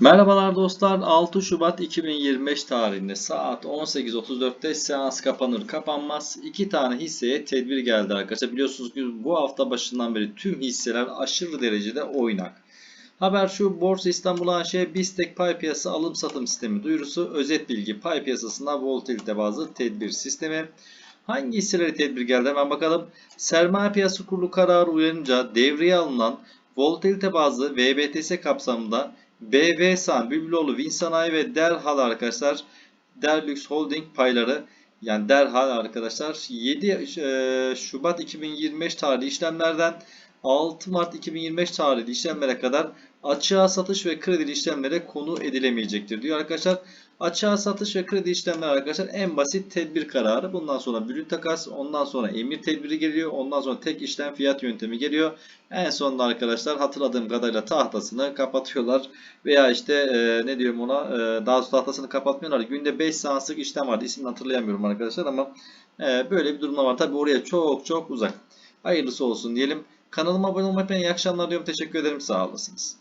Merhabalar dostlar. 6 Şubat 2025 tarihinde saat 18.34'te seans kapanır kapanmaz iki tane hisseye tedbir geldi arkadaşlar. Biliyorsunuz ki bu hafta başından beri tüm hisseler aşırı derecede oynak. Haber şu Borsa İstanbul AŞ BISTEK pay piyasası alım satım sistemi duyurusu özet bilgi pay piyasasında volatilite bazlı tedbir sistemi. Hangi hisselere tedbir geldi hemen bakalım. Sermaye piyasası kurulu kararı uyarınca devreye alınan volatilite bazlı VBTS kapsamında BV San, Bülbüloğlu, Vin Sanayi ve Derhal arkadaşlar Derlux Holding payları. Yani derhal arkadaşlar 7 e, Şubat 2025 tarihli işlemlerden 6 Mart 2025 tarihli işlemlere kadar açığa satış ve kredi işlemlere konu edilemeyecektir diyor arkadaşlar. Açığa satış ve kredi işlemler arkadaşlar en basit tedbir kararı. Bundan sonra brüt takas, ondan sonra emir tedbiri geliyor. Ondan sonra tek işlem fiyat yöntemi geliyor. En sonunda arkadaşlar hatırladığım kadarıyla tahtasını kapatıyorlar. Veya işte e, ne diyorum ona e, daha sonra tahtasını kapatmıyorlar. Günde 5 seanslık işlem vardı. İsmini hatırlayamıyorum arkadaşlar ama e, böyle bir durumda var. Tabi oraya çok çok uzak. Hayırlısı olsun diyelim. Kanalıma abone olmayı unutmayın. İyi akşamlar diyorum. Teşekkür ederim. Sağ olasınız.